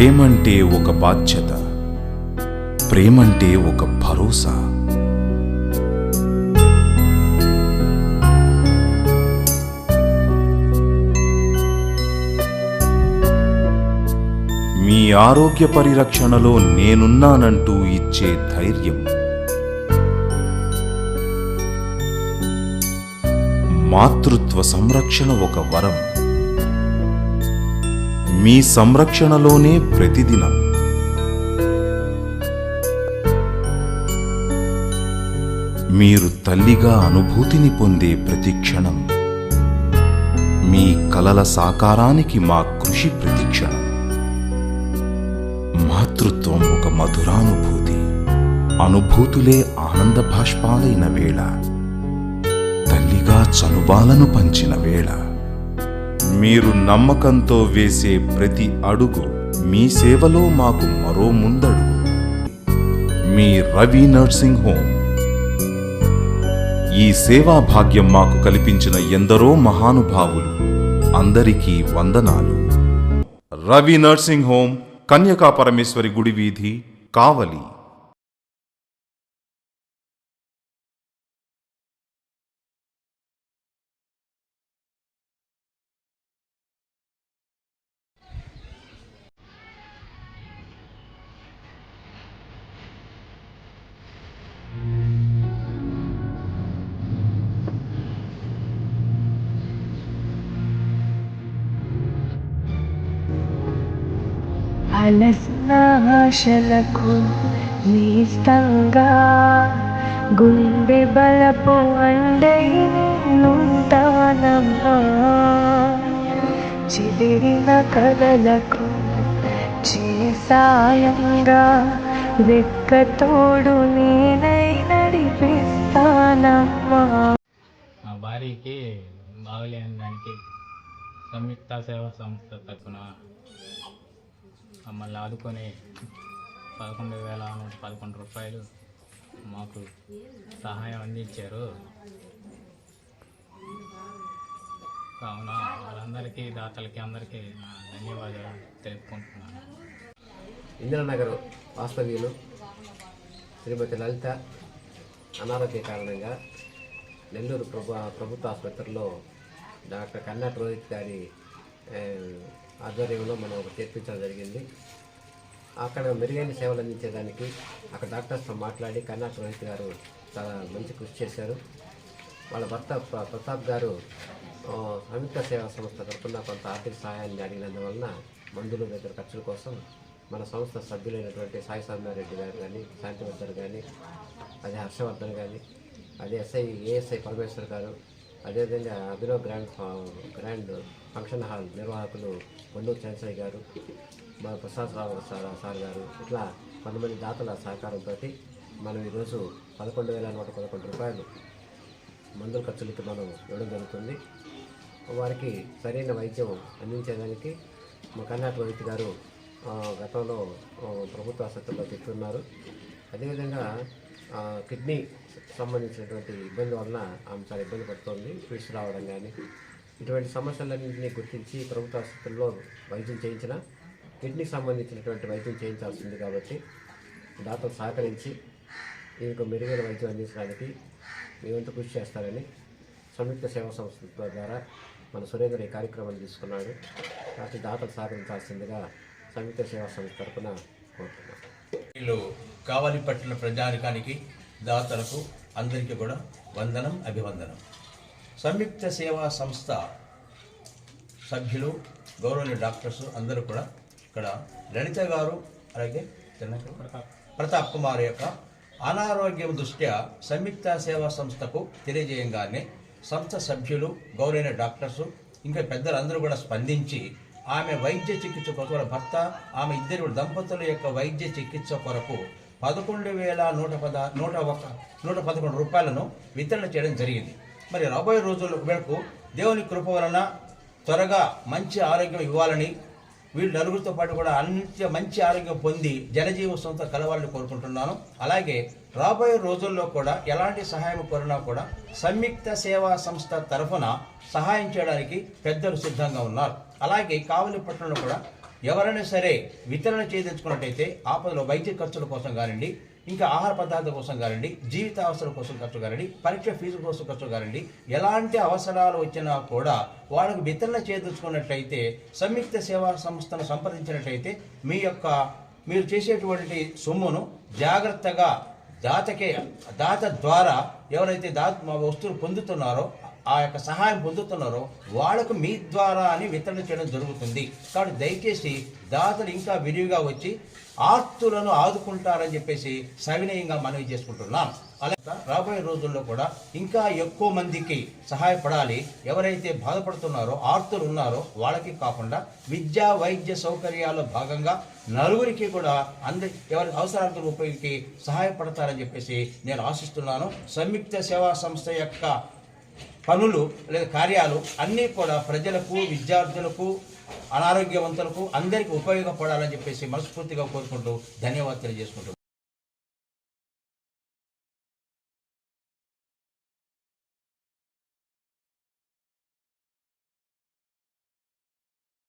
ప్రేమంటే ఒక బాధ్యత ప్రేమంటే ఒక భరోసా. మీ ఆరోగ్య పరిరక్షణలో నేనున్నానంటూ ఇచ్చే ధైర్యం. మాతృత్వ సంరక్షణ ఒక వరం. మీ సంరక్షణలోనే ప్రతిదినం. మీరు తల్లిగా అనుభూతిని పొందే ప్రతి క్షణం మీ కలల సాకారానికి మా కృషి ప్రతిక్షణం మాతృత్వం ఒక మధురానుభూతి అనుభూతులే ఆనంద భాష్పాలైన వేళ తల్లిగా చనుబాలను పంచిన వేళ. మీరు నమ్మకంతో వేసే ప్రతి అడుగు మీ సేవలో మాకు మరో ముందడుగు. మీ రవి నర్సింగ్ హోమ్. ఈ సేవా భాగ్యం మాకు కల్పించిన ఎందరో మహానుభావులు. అందరికీ వందనాలు. రవి నర్సింగ్ హోమ్ కన్యకా పరమేశ్వరి గుడి వీధి కావలి. అలసిన ఆశలకు నీస్తంగా గుండె బలపు అండై నుంటానమ్మా చిరిగిన కలలకు చేసాయంగా రెక్కతోడు నేనై నడిపిస్తానమ్మా. మా భార్యకి బాగలేని దానికి సంయుక్త సేవా సంస్థ తరఫున మమ్మల్ని ఆదుకొని పదకొండు వేల నూట పదకొండు రూపాయలు మాకు సహాయం అందించారు. కావున వాళ్ళందరికీ దాతలకి అందరికీ ధన్యవాదాలు తెలుపుకుంటున్నాను. ఇందిరానగర్ వాస్తవ్యులు శ్రీమతి లలిత అనారోగ్య కారణంగా నెల్లూరు ప్రభు ప్రభుత్వ ఆసుపత్రిలో డాక్టర్ కన్నట్ రోహిత్ గారి ఆధ్వర్యంలో మనం ఒక చేర్పించడం జరిగింది. అక్కడ మెరుగైన సేవలు అందించేదానికి అక్కడ డాక్టర్స్తో మాట్లాడి కన్నా రోహిత్ గారు చాలా మంచి కృషి చేశారు. వాళ్ళ భర్త ప్ర- ప్రతాప్ గారు సంయుక్త సేవా సంస్థ తరఫున కొంత ఆర్థిక సహాయాన్ని అడిగినందువలన మందులు దగ్గర ఖర్చుల కోసం మన సంస్థ సభ్యులైనటువంటి సాయి సౌమ్యారెడ్డి గారు కానీ శాంతివర్ధన్ కానీ అదే హర్షవర్ధన్ కానీ అదే ఎస్ఐ ఏఎస్ఐ పరమేశ్వర్ గారు అదేవిధంగా Abhinav grand grand function hall నిర్వాహకులు కొండూరు చంద్రయ్య గారు మన ప్రసాద్ రావు సార్ సార్ గారు ఇట్లా కొంతమంది దాతల సహకారంతో మనం ఈరోజు పదకొండు వేల నూట పదకొండు రూపాయలు మందుల ఖర్చులకి మనం ఇవ్వడం జరుగుతుంది. వారికి సరైన వైద్యం అందించేదానికి మా కర్ణాటక వైద్య గారు గతంలో ప్రభుత్వ ఆసుపత్రిలో చెప్తున్నారు అదేవిధంగా కిడ్నీ సంబంధించినటువంటి ఇబ్బంది వలన ఆమె చాలా ఇబ్బంది పడుతోంది. ఫిట్స్ రావడం కానీ ఇటువంటి సమస్యలన్నింటినీ గుర్తించి ప్రభుత్వ ఆసుపత్రుల్లో వైద్యం చేయించిన కిడ్నీకి సంబంధించినటువంటి వైద్యం చేయించాల్సింది కాబట్టి డాక్టర్ సహకరించి ఈమెకు మెరుగైన వైద్యం అందించడానికి మేమంతా కృషి చేస్తారని సంయుక్త సేవా సంస్థ ద్వారా మన సురేంద్ర ఈ కార్యక్రమాన్ని తీసుకున్నాడు. కాబట్టి దాతలు సహకరించాల్సిందిగా సంయుక్త సేవా సంస్థ తరఫున కోరుతున్నాను వీళ్ళు కావలి పట్టిన ప్రజానికానికి దాతలకు అందరికీ కూడా వందనం అభివందనం. సంయుక్త సేవా సంస్థ సభ్యులు గౌరవనీయ డాక్టర్స్ అందరూ కూడా ఇక్కడ లలిత గారు అలాగే ప్రతాప్ కుమార్ యొక్క అనారోగ్యం దృష్ట్యా సంయుక్త సేవా సంస్థకు తెలియజేయంగానే సంస్థ సభ్యులు గౌరవైన డాక్టర్స్ ఇంకా పెద్దలందరూ కూడా స్పందించి ఆమె వైద్య చికిత్స కొరకు భర్త ఆమె ఇద్దరు దంపతుల యొక్క వైద్య చికిత్స కొరకు పదకొండు వేల నూట పద నూట ఒక నూట పదకొండు రూపాయలను వితరణ చేయడం జరిగింది. మరి రాబోయే రోజుల మేరకు దేవుని కృప వలన త్వరగా మంచి ఆరోగ్యం ఇవ్వాలని వీళ్ళు నలుగురితో పాటు కూడా అన్నింటి మంచి ఆరోగ్యం పొంది జనజీవ సొంత కలవాలని కోరుకుంటున్నాను. అలాగే రాబోయే రోజుల్లో కూడా ఎలాంటి సహాయం కోరినా కూడా సంయుక్త సేవా సంస్థ తరఫున సహాయం చేయడానికి పెద్దలు సిద్ధంగా ఉన్నారు. అలాగే కావలి పట్టణంలో కూడా ఎవరైనా సరే వితరణ చేయదలుచుకున్నట్టయితే ఆపదలో వైద్య ఖర్చుల కోసం కానివ్వండి ఇంకా ఆహార పదార్థాల కోసం కానివ్వండి జీవిత అవసరాల కోసం ఖర్చు కానివ్వండి పరీక్ష ఫీజు కోసం ఖర్చు కానివ్వండి ఎలాంటి అవసరాలు వచ్చినా కూడా వాళ్ళకు వితరణ చేయదలుచుకున్నట్లయితే సంయుక్త సేవా సంస్థను సంప్రదించినట్లయితే మీ యొక్క మీరు చేసేటువంటి సొమ్మును జాగ్రత్తగా దాతకే దాత ద్వారా ఎవరైతే దా వస్తువులు పొందుతున్నారో ఆ యొక్క సహాయం పొందుతున్నారో వాళ్ళకు మీ ద్వారా అని వితరణ చేయడం జరుగుతుంది. కాబట్టి దయచేసి దాతలు ఇంకా విరివిగా వచ్చి ఆర్తులను ఆదుకుంటారని చెప్పేసి సవినయంగా మనవి చేసుకుంటున్నాం. అలా రాబోయే రోజుల్లో కూడా ఇంకా ఎక్కువ మందికి సహాయపడాలి. ఎవరైతే బాధపడుతున్నారో ఆర్తులు ఉన్నారో వాళ్ళకి కాకుండా విద్యా వైద్య సౌకర్యాల్లో భాగంగా నలుగురికి కూడా అందరి ఎవరి అవసరాలకు ఉపయోగించి సహాయపడతారని చెప్పేసి నేను ఆశిస్తున్నాను. సంయుక్త సేవా సంస్థ యొక్క పనులు లేదా కార్యాలు అన్నీ కూడా ప్రజలకు విద్యార్థులకు అనారోగ్యవంతులకు అందరికీ ఉపయోగపడాలని చెప్పేసి మనస్ఫూర్తిగా కోరుకుంటూ ధన్యవాదాలు తెలియజేసుకుంటున్నాను.